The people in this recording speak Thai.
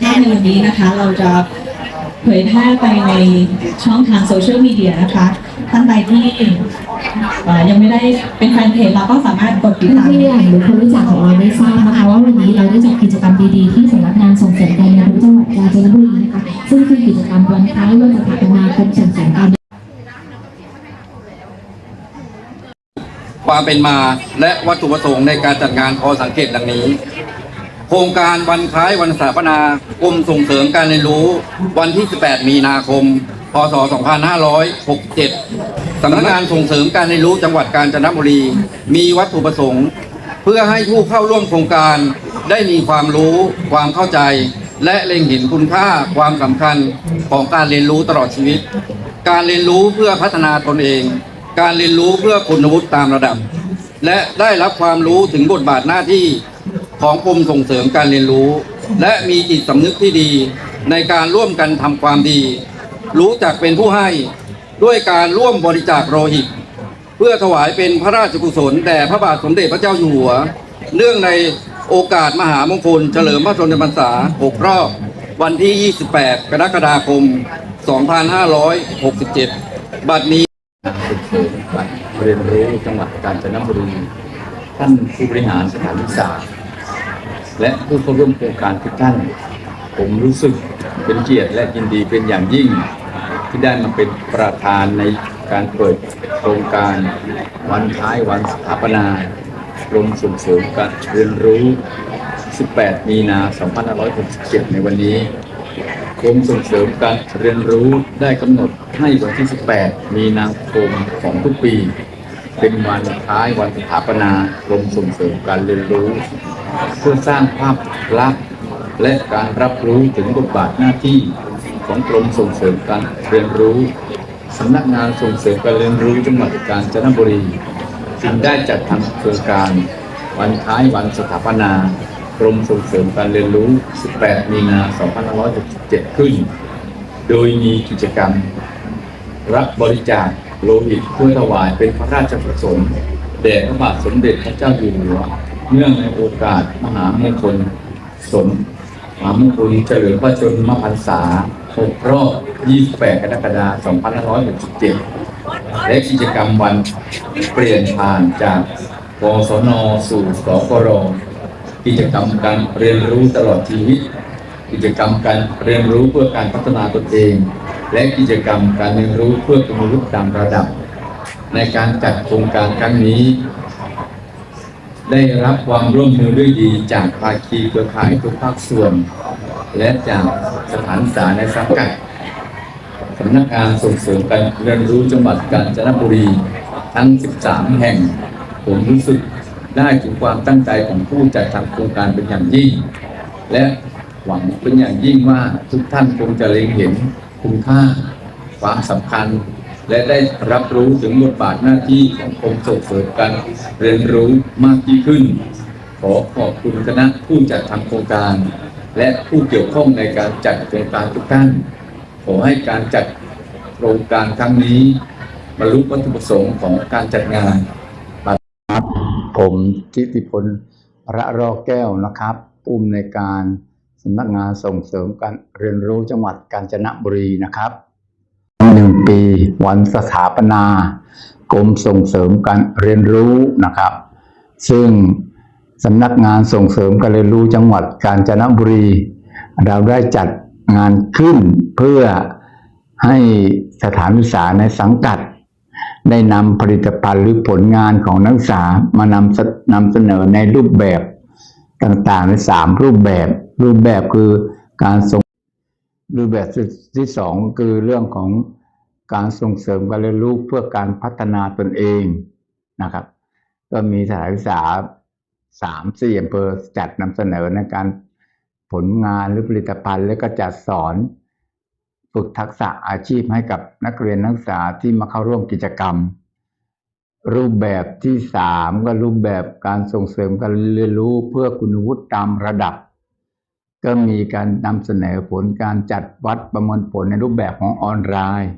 ในวันนี้นะคะ เราจะเผยแพร่ไปในช่องทางโซเชียลมีเดียนะคะท่านใดที่เอ่อยังไม่ได้เป็นแฟนเพจเราก็สามารถกดติดท่านตามผู้ใหญ่หรือคนรู้จักของเราได้ทราบนะคะว่าวันนี้เราได้จัดกิจกรรมดีๆที่สำนักงานส่งเสริมการเรียนรู้จังหวัดกาญจนบุรีนะคะซึ่งคือกิจกรรมวันคล้ายวันสถาปนากรมส่งเสริมการความเป็นมาและวัตถุประสงค์ในการจัดงานพอสังเกตดังนี้โครงการวันคล้ายวันสถาปนากรมส่งเสริมการเรียนรู้วันที่ 18 มีนาคม พศ 2567 สำนักงานส่งเสริมการเรียนรู้จังหวัดกาญจนบุรี มีวัตถุประสงค์ เพื่อให้ผู้เข้าร่วมโครงการได้มีความรู้ความเข้าใจ และเล็งเห็นคุณค่าความสำคัญของการเรียนรู้ตลอดชีวิต การเรียนรู้เพื่อพัฒนาตนเอง การเรียนรู้เพื่อคุณวุฒิตามระดับ และได้รับความรู้ถึงบทบาทหน้าที่ ของกรมส่งเสริมการเรียนรู้ และมีจิตสำนึกที่ดีในการร่วมกันทำความดี รู้จักเป็นผู้ให้ด้วยการร่วมบริจาคโลหิต เพื่อถวายเป็นพระราชกุศลแด่พระบาทสมเด็จพระเจ้าอยู่หัว เนื่องในโอกาสมหามงคล เฉลิมพระชนมพรรษา 6 รอบ วันที่ 28 กรกฎาคม 2567 บัดนี้การส่งเสริมการเรียนรู้จังหวัดกาญจนบุรี ท่านผู้บริหารสถานศึกษา และผู้เข้าร่วมโครงการทุกท่าน ผมรู้สึกเป็นเกียรติและยินดีเป็นอย่างยิ่ง ที่ได้มาเป็นประธานในการเปิดโครงการวันท้ายวันสถาปนากรมส่งเสริมการเรียนรู้ 18 มีนา 2567 ในวันนี้กรมส่งเสริมการเรียนรู้ได้กำหนดให้วันที่ 18 มีนาคมของทุกปี เป็นวันท้ายวันสถาปนากรมส่งเสริมการเรียนรู้ เพื่อสร้างภาพลักษณ์และการรับรู้ถึงบทบาทหน้าที่ของกรมส่งเสริมการเรียนรู้สำนักงานส่งเสริมการเรียนรู้จังหวัดกาญจนบุรี จึงได้จัดทำโครงการวันท้ายวันสถาปนากรมส่งเสริมการเรียนรู้ 18 มีนา 2567 ขึ้น โดยมีกิจกรรม รับบริจาคโลหิตเพื่อถวายเป็นพระราชประสงค์แด่พระบาทสมเด็จพระเจ้าอยู่หัวเนื่องในโอกาสมหามงคลสมมหามงคลเฉลิมพระชนมพรรษา6รอบ 28 กรกฎาคม 2567 และกิจกรรมวันเปลี่ยนผ่านจากกศนสู่สกรกิจกรรมการเรียนรู้ตลอดชีวิต กิจกรรมการเรียนรู้เพื่อการพัฒนาตนเอง และกิจกรรมการเรียนรู้เพื่อคุณวุฒิตามระดับ ในการจัดโครงการครั้งนี้ ได้รับความร่วมมือด้วยดีจากภาคีเครือข่ายทุกภาคส่วน และจากสถานศึกษาในสังกัดสำนักงานส่งเสริมการเรียนรู้จังหวัดกาญจนบุรีทั้ง 13 แห่ง ผมรู้สึกได้ถึงความตั้งใจของผู้จัดทำโครงการเป็นอย่างยิ่ง และหวังเป็นอย่างยิ่งว่าทุกท่านคงจะเล็งเห็น คุณค่า ความสำคัญ และได้รับรู้ถึงบทบาทหน้าที่ของกรมส่งเสริมการเรียนรู้มากยิ่งขึ้น ขอขอบคุณคณะผู้จัดทำโครงการ และผู้เกี่ยวข้องในการจัดโครงการทุกท่าน ขอให้การจัดโครงการครั้งนี้บรรลุวัตถุประสงค์ของการจัดงานผมทิติพลระรอแก้วนะครับผู้อำนการ สำนักงานส่งเสริมการเรียนรู้จังหวัดกาญจนบุรีนะครับหนึ่งปีวันสถาปนากรมส่งเสริมการเรียนรู้นะครับ ซึ่งสำนักงานส่งเสริมการเรียนรู้จังหวัดกาญจนบุรี เราได้จัดงานขึ้นเพื่อให้สถานศึกษาในสังกัด ได้นำผลิตภัณฑ์หรือผลงานของนักศึกษามานำนำเสนอในรูปแบบต่างๆในสามรูปแบบ รูปแบบคือการส่งรูปแบบที่สองคือเรื่องของการส่งเสริมการเรียนรู้เพื่อการพัฒนาตนเองนะครับ ก็มีสถานศึกษาสามสี่อำเภอจัดนำเสนอในการผลงานหรือผลิตภัณฑ์แล้วก็จัดสอน ฝึกทักษะอาชีพให้กับนักเรียนนักศึกษาที่มาเข้าร่วมกิจกรรม รูปแบบที่สามก็รูปแบบการส่งเสริมการเรียนรู้เพื่อคุณวุฒิตามระดับ ก็มีการนำเสนอผลการจัดวัดประเมินผลในรูปแบบของออนไลน์